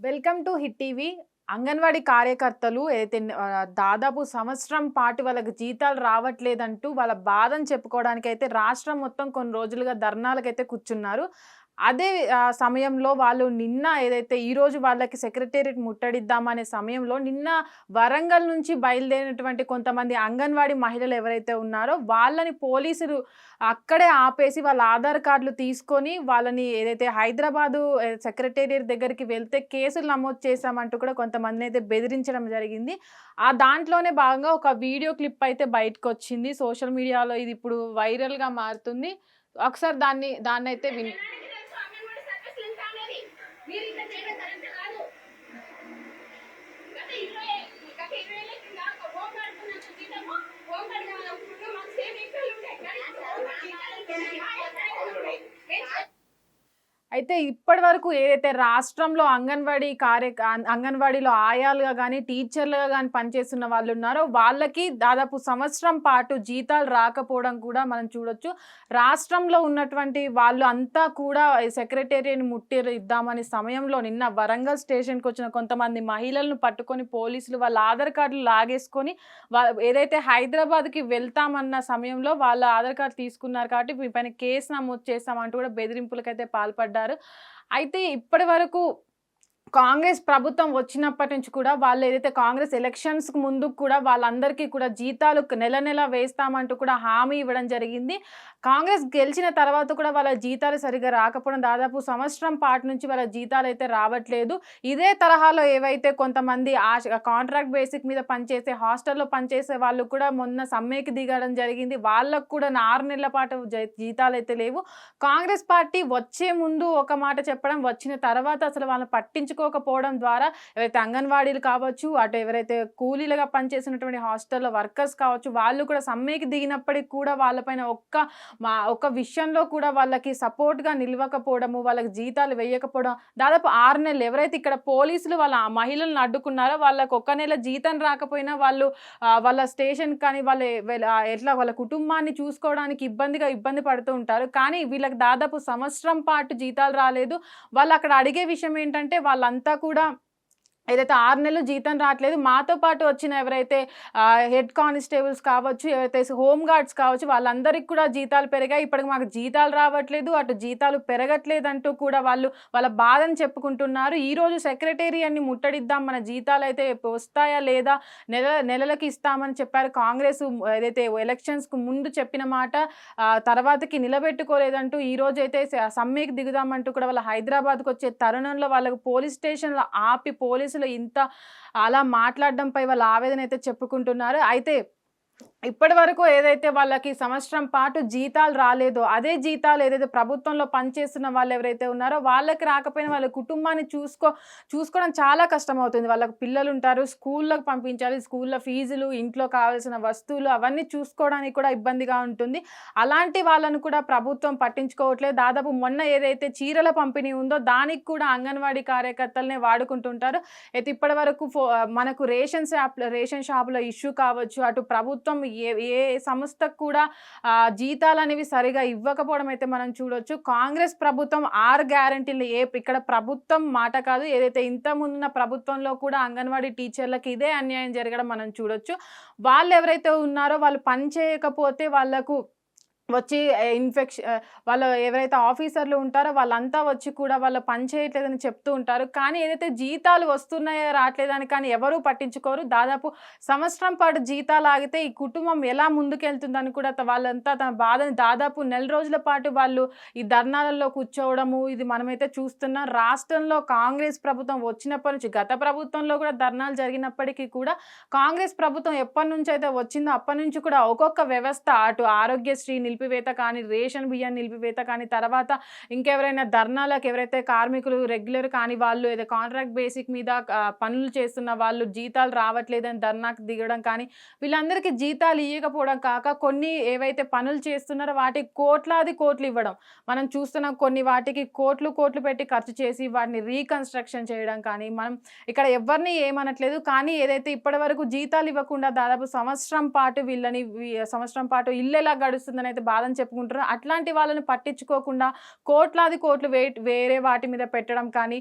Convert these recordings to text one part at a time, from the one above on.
Welcome to Hit TV. Anganwadi కార్యకర్తలు ఏదైతే దాదాపు సంవత్సరం పాటు వాళ్ళకి జీతాలు రావట్లేదంటూ వాళ్ళ బాధను చెప్పుకోవడానికి అయితే రాష్ట్రం మొత్తం కొన్ని రోజులుగా ధర్నాలకైతే కూర్చున్నారు. అదే సమయంలో వాళ్ళు నిన్న ఏదైతే ఈరోజు వాళ్ళకి సెక్రటేరియట్ ముట్టడిద్దామనే సమయంలో నిన్న వరంగల్ నుంచి బయలుదేరినటువంటి కొంతమంది అంగన్వాడీ మహిళలు ఎవరైతే ఉన్నారో వాళ్ళని పోలీసులు అక్కడే ఆపేసి వాళ్ళ ఆధార్ కార్డులు తీసుకొని వాళ్ళని ఏదైతే హైదరాబాదు సెక్రటేరియట్ దగ్గరికి వెళ్తే కేసులు నమోదు చేశామంటూ కూడా కొంతమందిని అయితే బెదిరించడం జరిగింది. ఆ దాంట్లోనే భాగంగా ఒక వీడియో క్లిప్ అయితే బయటకు వచ్చింది సోషల్ మీడియాలో ఇది ఇప్పుడు వైరల్గా మారుతుంది. ఒకసారి దాన్ని దాన్ని అయితే విని మీరు ఇక్కడ చేయడం కరెక్ట్ కాదు గత ఇరవై గత ఇరవై ఏళ్ళ కింద ఒక హోమ్ గార్డ్ ఉన్నంత జీతము హోమ్ గార్డ్ కావాలనుకుంటే మాకు సేమ్ ఈక్వల్ ఉంటాయి కానీ జీతాలు ఉంటాయి. అయితే ఇప్పటి వరకు ఏదైతే రాష్ట్రంలో అంగన్వాడీ కార్య అంగన్వాడీలో ఆయాలుగా కానీ టీచర్లుగా కానీ పనిచేస్తున్న వాళ్ళు ఉన్నారో వాళ్ళకి దాదాపు సంవత్సరం పాటు జీతాలు రాకపోవడం కూడా మనం చూడొచ్చు. రాష్ట్రంలో ఉన్నటువంటి వాళ్ళు అంతా కూడా సెక్రటేరియట్ ముట్టి ఇద్దామనే సమయంలో నిన్న వరంగల్ స్టేషన్కి వచ్చిన కొంతమంది మహిళలను పట్టుకొని పోలీసులు వాళ్ళ ఆధార్ కార్డులు లాగేసుకొని ఏదైతే హైదరాబాద్కి వెళ్తామన్న సమయంలో వాళ్ళ ఆధార్ కార్డు తీసుకున్నారు కాబట్టి మీ పైన కేసు నమోదు చేస్తామంటూ కూడా బెదిరింపులకైతే పాల్పడ్డారు. అయితే ఇప్పటి వరకు కాంగ్రెస్ ప్రభుత్వం వచ్చినప్పటి నుంచి కూడా వాళ్ళు ఏదైతే కాంగ్రెస్ ఎలక్షన్స్కి ముందు కూడా వాళ్ళందరికీ కూడా జీతాలు నెల నెల వేస్తామంటూ కూడా హామీ ఇవ్వడం జరిగింది. కాంగ్రెస్ గెలిచిన తర్వాత కూడా వాళ్ళ జీతాలు సరిగా రాకపోవడం దాదాపు సంవత్సరం పాటు నుంచి వాళ్ళ జీతాలు అయితే రావట్లేదు. ఇదే తరహాలో ఏవైతే కొంతమంది ఆశ కాంట్రాక్ట్ బేసిక్ మీద పనిచేసే హాస్టల్లో పనిచేసే వాళ్ళు కూడా మొన్న సమ్మెకి దిగడం జరిగింది. వాళ్ళకు కూడా ఆరు నెలల పాటు జీతాలు అయితే లేవు. కాంగ్రెస్ పార్టీ వచ్చే ముందు ఒక మాట చెప్పడం వచ్చిన తర్వాత అసలు వాళ్ళని పట్టించుకోకపోవడం ద్వారా ఎవరైతే అంగన్వాడీలు కావచ్చు అటు ఎవరైతే కూలీలుగా పనిచేసినటువంటి హాస్టల్లో వర్కర్స్ కావచ్చు వాళ్ళు కూడా సమ్మెకి దిగినప్పటికీ కూడా వాళ్ళపైన ఒక్క మా ఒక విషయంలో కూడా వాళ్ళకి సపోర్ట్గా నిలవకపోవడము వాళ్ళకి జీతాలు వేయకపోవడం దాదాపు ఆరు నెలలు ఎవరైతే ఇక్కడ పోలీసులు వాళ్ళ మహిళలను అడ్డుకున్నారో వాళ్ళకు ఒక్క నెల జీతం రాకపోయినా వాళ్ళు వాళ్ళ స్టేషన్ కానీ వాళ్ళ ఎట్లా వాళ్ళ కుటుంబాన్ని చూసుకోవడానికి ఇబ్బందిగా ఇబ్బంది పడుతూ ఉంటారు. కానీ వీళ్ళకి దాదాపు సంవత్సరం పాటు జీతాలు రాలేదు. వాళ్ళు అక్కడ అడిగే విషయం ఏంటంటే వాళ్ళంతా కూడా ఏదైతే ఆరు నెలలు జీతం రావట్లేదు మాతో పాటు వచ్చిన ఎవరైతే హెడ్ కానిస్టేబుల్స్ కావచ్చు ఎవరైతే హోమ్ గార్డ్స్ కావచ్చు వాళ్ళందరికీ కూడా జీతాలు పెరిగాయి. ఇప్పటికి మాకు జీతాలు రావట్లేదు అటు జీతాలు పెరగట్లేదు అంటూ కూడా వాళ్ళు వాళ్ళ బాధను చెప్పుకుంటున్నారు. ఈరోజు రోజు సెక్రటేరియన్ని ముట్టడిద్దాం మన జీతాలు అయితే వస్తాయా లేదా నెల నెలలకు ఇస్తామని చెప్పారు. కాంగ్రెస్ ఏదైతే ఎలక్షన్స్కు ముందు చెప్పిన మాట తర్వాతకి నిలబెట్టుకోలేదంటూ ఈ అయితే సమ్మెకి దిగుదామంటూ కూడా వాళ్ళ హైదరాబాద్కి వచ్చే తరుణంలో వాళ్ళకు పోలీస్ స్టేషన్లో ఆపి పోలీసులు ఇంత అలా మాట్లాడడంపై వాళ్ళ ఆవేదన అయితే చెప్పుకుంటున్నారు. అయితే ఇప్పటి వరకు ఏదైతే వాళ్ళకి సంవత్సరం పాటు జీతాలు రాలేదో అదే జీతాలు ఏదైతే ప్రభుత్వంలో పనిచేస్తున్న వాళ్ళు ఎవరైతే ఉన్నారో వాళ్ళకి రాకపోయినా వాళ్ళ కుటుంబాన్ని చూసుకో చూసుకోవడం చాలా కష్టం అవుతుంది వాళ్ళకి పిల్లలు ఉంటారు స్కూల్లోకి పంపించాలి స్కూల్లో ఫీజులు ఇంట్లో కావాల్సిన వస్తువులు అవన్నీ చూసుకోవడానికి కూడా ఇబ్బందిగా ఉంటుంది. అలాంటి వాళ్ళను కూడా ప్రభుత్వం పట్టించుకోవట్లేదు. దాదాపు మొన్న ఏదైతే చీరల పంపిణీ ఉందో దానికి కూడా అంగన్వాడీ కార్యకర్తలనే వాడుకుంటుంటారు. అయితే ఇప్పటి వరకు ఫో మనకు రేషన్ షాప్ రేషన్ షాపులో ఇష్యూ కావచ్చు అటు ప్రభుత్వం ఏ ఏ సంస్థకు కూడా జీతాలు అనేవి సరిగా ఇవ్వకపోవడం అయితే మనం చూడొచ్చు. కాంగ్రెస్ ప్రభుత్వం ఆరు గ్యారంటీలు ఏ ఇక్కడ ప్రభుత్వం మాట కాదు. ఏదైతే ఇంత ముందున్న ప్రభుత్వంలో కూడా అంగన్వాడీ టీచర్లకు ఇదే అన్యాయం జరగడం మనం చూడొచ్చు. వాళ్ళు ఎవరైతే ఉన్నారో వాళ్ళు పని చేయకపోతే వాళ్ళకు వచ్చి ఇన్ఫెక్షన్ వాళ్ళు ఎవరైతే ఆఫీసర్లు ఉంటారో వాళ్ళంతా వచ్చి కూడా వాళ్ళు పని చేయట్లేదని చెప్తూ ఉంటారు. కానీ ఏదైతే జీతాలు వస్తున్నాయో రావట్లేదని కానీ ఎవరూ పట్టించుకోరు. దాదాపు సంవత్సరం పాటు జీతాలు ఆగితే ఈ కుటుంబం ఎలా ముందుకెళ్తుందని కూడా వాళ్ళంతా తన బాధని దాదాపు నెల రోజుల పాటు వాళ్ళు ఈ ధర్నాలలో కూర్చోవడము ఇది మనమైతే చూస్తున్నాం. రాష్ట్రంలో కాంగ్రెస్ ప్రభుత్వం వచ్చినప్పటి నుంచి గత ప్రభుత్వంలో కూడా ధర్నాలు జరిగినప్పటికీ కూడా కాంగ్రెస్ ప్రభుత్వం ఎప్పటి నుంచి అయితే వచ్చిందో అప్పటి నుంచి కూడా ఒక్కొక్క వ్యవస్థ అటు ఆరోగ్యశ్రీ నిలిపివేత కానీ రేషన్ బియ్యం నిలిపివేత కానీ తర్వాత ఇంకెవరైనా ధర్నాలకు ఎవరైతే కార్మికులు రెగ్యులర్ కానీ వాళ్ళు ఏదో కాంట్రాక్ట్ బేసిక్ మీద పనులు చేస్తున్న వాళ్ళు జీతాలు రావట్లేదని ధర్నాకు దిగడం కానీ వీళ్ళందరికీ జీతాలు ఇవ్వకపోవడం కాక కొన్ని ఏవైతే పనులు చేస్తున్నారో వాటికి కోట్లాది కోట్లు ఇవ్వడం. మనం చూస్తున్న కొన్ని వాటికి కోట్లు కోట్లు పెట్టి ఖర్చు చేసి వాటిని రీకన్స్ట్రక్షన్ చేయడం కానీ మనం ఇక్కడ ఎవరిని ఏమనట్లేదు. కానీ ఏదైతే ఇప్పటి వరకు జీతాలు ఇవ్వకుండా దాదాపు సంవత్సరం పాటు వీళ్ళని సంవత్సరం పాటు ఇల్లు ఎలా గడుస్తుందని అయితే బాధను చెప్పుకుంటారో అట్లాంటి వాళ్ళని పట్టించుకోకుండా కోట్లాది కోట్లు వే వేరే వాటి మీద పెట్టడం కానీ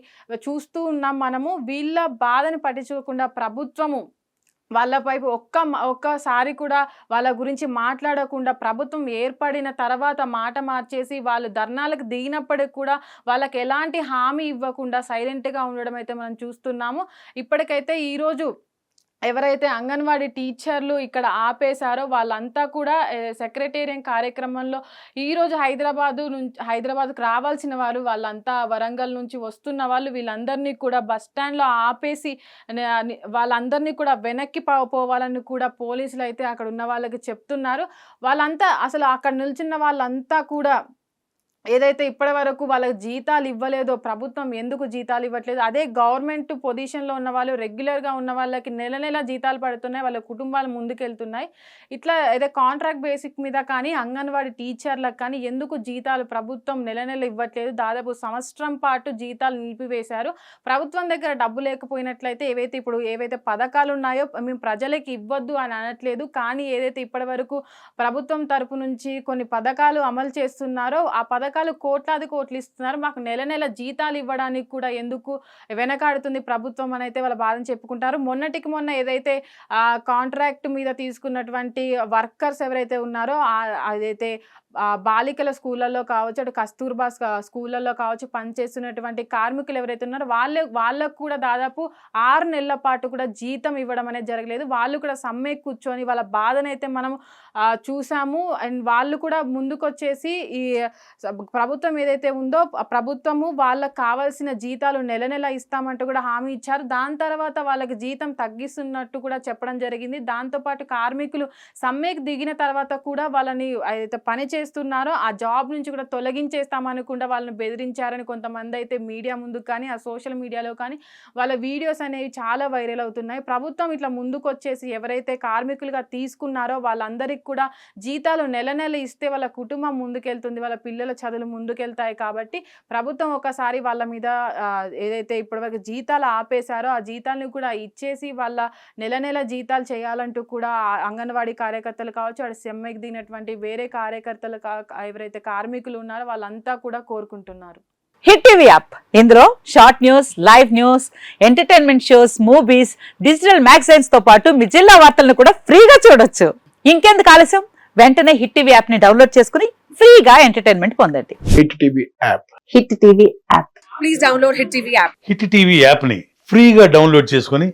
చూస్తూ ఉన్నాం మనము. వీళ్ళ బాధని పట్టించుకోకుండా ప్రభుత్వము వాళ్ళపై ఒక్క ఒక్కసారి కూడా వాళ్ళ గురించి మాట్లాడకుండా ప్రభుత్వం ఏర్పడిన తర్వాత మాట మార్చేసి వాళ్ళు ధర్నాలకు దిగినప్పటికి కూడా వాళ్ళకి ఎలాంటి హామీ ఇవ్వకుండా సైలెంట్గా ఉండడం అయితే మనం చూస్తున్నాము. ఇప్పటికైతే ఈరోజు ఎవరైతే అంగన్వాడీ టీచర్లు ఇక్కడ ఆపేశారో వాళ్ళంతా కూడా సెక్రటేరియన్ కార్యక్రమంలో ఈరోజు హైదరాబాదు నుంచి హైదరాబాద్కు రావాల్సిన వారు వాళ్ళంతా వరంగల్ నుంచి వస్తున్న వాళ్ళు వీళ్ళందరినీ కూడా బస్ స్టాండ్లో ఆపేసి వాళ్ళందరినీ కూడా వెనక్కి పోవాలని కూడా పోలీసులు అయితే అక్కడ ఉన్న వాళ్ళకి చెప్తున్నారు. వాళ్ళంతా అసలు అక్కడ నిల్చున్న వాళ్ళంతా కూడా ఏదైతే ఇప్పటి వరకు వాళ్ళకి జీతాలు ఇవ్వలేదో ప్రభుత్వం ఎందుకు జీతాలు ఇవ్వట్లేదు అదే గవర్నమెంట్ పొజిషన్లో ఉన్న వాళ్ళు రెగ్యులర్గా ఉన్న వాళ్ళకి నెల నెల జీతాలు పడుతున్నాయి వాళ్ళ కుటుంబాలు ముందుకెళ్తున్నాయి. ఇట్లా ఏదో కాంట్రాక్ట్ బేసిక్ మీద కానీ అంగన్వాడీ టీచర్లకు కానీ ఎందుకు జీతాలు ప్రభుత్వం నెల నెల ఇవ్వట్లేదు దాదాపు సంవత్సరం పాటు జీతాలు నిలిపివేశారు. ప్రభుత్వం దగ్గర డబ్బు లేకపోయినట్లయితే ఏవైతే ఇప్పుడు ఏవైతే పథకాలు ఉన్నాయో మేము ప్రజలకి ఇవ్వద్దు అని అనట్లేదు. కానీ ఏదైతే ఇప్పటి వరకు ప్రభుత్వం తరపు నుంచి కొన్ని పథకాలు అమలు చేస్తున్నారో ఆ పథకాలు పథకాలు కోట్లాది కోట్లు ఇస్తున్నారు. మాకు నెల నెల జీతాలు ఇవ్వడానికి కూడా ఎందుకు వెనకాడుతుంది ప్రభుత్వం అని అయితే వాళ్ళ బాధను చెప్పుకుంటారు. మొన్నటికి మొన్న ఏదైతే ఆ కాంట్రాక్ట్ మీద తీసుకున్నటువంటి వర్కర్స్ ఎవరైతే ఉన్నారో అదైతే బాలికల స్కూళ్ళల్లో కావచ్చు అటు కస్తూర్బా స్క- స్కూళ్ళల్లో కావచ్చు పనిచేస్తున్నటువంటి కార్మికులు ఎవరైతే ఉన్నారో వాళ్ళే వాళ్ళకు కూడా దాదాపు ఆరు నెలల పాటు కూడా జీతం ఇవ్వడం అనేది జరగలేదు. వాళ్ళు కూడా సమ్మె కూర్చొని వాళ్ళ బాధనైతే మనం చూసాము. అండ్ వాళ్ళు కూడా ముందుకొచ్చేసి ఈ ప్రభుత్వం ఏదైతే ఉందో ప్రభుత్వము వాళ్ళకు కావాల్సిన జీతాలు నెల నెల ఇస్తామంటూ కూడా హామీ ఇచ్చారు. దాని తర్వాత వాళ్ళకి జీతం తగ్గిస్తున్నట్టు కూడా చెప్పడం జరిగింది. దాంతోపాటు కార్మికులు సమ్మెకు దిగిన తర్వాత కూడా వాళ్ళని అయితే పని చేస్తున్నారో ఆ జాబ్ నుంచి కూడా తొలగించేస్తామని వాళ్ళని బెదిరించారని కొంతమంది అయితే మీడియా ముందుకు కానీ ఆ సోషల్ మీడియాలో కానీ వాళ్ళ వీడియోస్ అనేవి చాలా వైరల్ అవుతున్నాయి. ప్రభుత్వం ఇట్లా ముందుకొచ్చేసి ఎవరైతే కార్మికులుగా తీసుకున్నారో వాళ్ళందరికీ కూడా జీతాలు నెల నెల ఇస్తే వాళ్ళ కుటుంబం ముందుకెళ్తుంది వాళ్ళ పిల్లల చదువులు ముందుకెళ్తాయి కాబట్టి ప్రభుత్వం ఒకసారి వాళ్ళ మీద ఏదైతే ఇప్పటివరకు జీతాలు ఆపేశారో ఆ జీతాలను కూడా ఇచ్చేసి వాళ్ళ నెల నెల జీతాలు చేయాలంటూ కూడా అంగన్వాడీ కార్యకర్తలు కావచ్చు అక్కడ సెమ్మెకి దిగినటువంటి వేరే కార్యకర్తలు కా- ఎవరైతే కార్మికులు ఉన్నారో వాళ్ళంతా కూడా కోరుకుంటున్నారు. Hit TV app. ఇందులో short news live news entertainment shows movies digital మ్యాగజైన్స్తో పాటు మీ జిల్లా వార్తలను కూడా ఫ్రీగా చూడొచ్చు. ఇంకెందుకు ఆలస్యం? వెంటనే హిట్ టీవీ యాప్ని డౌన్లోడ్ చేసుకుని ఫ్రీగా ఎంటర్టైన్మెంట్ పొందండి. Hit TV app. Hit TV app. Please download Hit TV app. Hit TV యాప్ని ఫ్రీగా డౌన్లోడ్ చేసుకొని